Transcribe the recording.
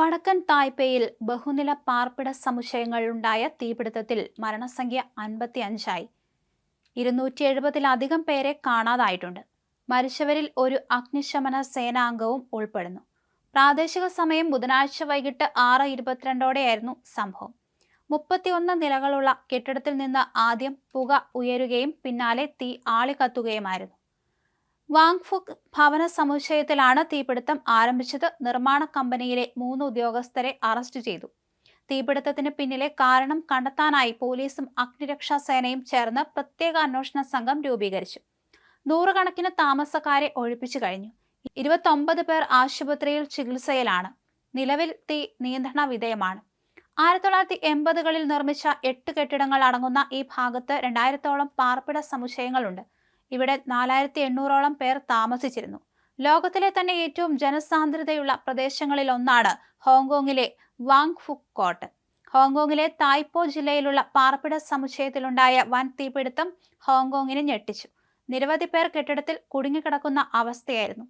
വടക്കൻ തായ്പേയിൽ ബഹുനില പാർപ്പിട സമുച്ചയങ്ങളിലുണ്ടായ തീപിടുത്തത്തിൽ മരണസംഖ്യ അൻപത്തി അഞ്ചായി ഇരുന്നൂറ്റി എഴുപതിലധികം പേരെ കാണാതായിട്ടുണ്ട്. മരിച്ചവരിൽ ഒരു അഗ്നിശമന സേനാംഗവും ഉൾപ്പെടുന്നു. പ്രാദേശിക സമയം ബുധനാഴ്ച വൈകിട്ട് ആറ് ഇരുപത്തിരണ്ടോടെയായിരുന്നു സംഭവം. മുപ്പത്തിയൊന്ന് നിലകളുള്ള കെട്ടിടത്തിൽ നിന്ന് ആദ്യം പുക ഉയരുകയും പിന്നാലെ തീ ആളിക്കത്തുകയുമായിരുന്നു. വാങ്ഫുക് ഭവന സമുച്ചയത്തിലാണ് തീപിടുത്തം ആരംഭിച്ചത്. നിർമ്മാണ കമ്പനിയിലെ മൂന്ന് ഉദ്യോഗസ്ഥരെ അറസ്റ്റ് ചെയ്തു. തീപിടുത്തത്തിന് പിന്നിലെ കാരണം കണ്ടെത്താനായി പോലീസും അഗ്നിരക്ഷാ സേനയും ചേർന്ന് പ്രത്യേക അന്വേഷണ സംഘം രൂപീകരിച്ചു. നൂറുകണക്കിന് താമസക്കാരെ ഒഴിപ്പിച്ചു കഴിഞ്ഞു. ഇരുപത്തൊമ്പത് പേർ ആശുപത്രിയിൽ ചികിത്സയിലാണ്. നിലവിൽ തീ നിയന്ത്രണ വിധേയമാണ്. ആയിരത്തി തൊള്ളായിരത്തി എൺപതുകളിൽ നിർമ്മിച്ച എട്ട് കെട്ടിടങ്ങൾ അടങ്ങുന്ന ഈ ഭാഗത്ത് രണ്ടായിരത്തോളം പാർപ്പിട സമുച്ചയങ്ങളുണ്ട്. ഇവിടെ നാലായിരത്തി എണ്ണൂറോളം പേർ താമസിച്ചിരുന്നു. ലോകത്തിലെ തന്നെ ഏറ്റവും ജനസാന്ദ്രതയുള്ള പ്രദേശങ്ങളിൽ ഒന്നാണ് ഹോങ്കോങ്ങിലെ വാങ് ഫുക് കോട്ട് ഹോങ്കോങ്ങിലെ തായ്പോ ജില്ലയിലുള്ള പാർപ്പിട സമുച്ചയത്തിലുണ്ടായ വൻ തീപിടുത്തം ഹോങ്കോങ്ങിനെ ഞെട്ടിച്ചു. നിരവധി പേർ കെട്ടിടത്തിൽ കുടുങ്ങിക്കിടക്കുന്ന അവസ്ഥയായിരുന്നു.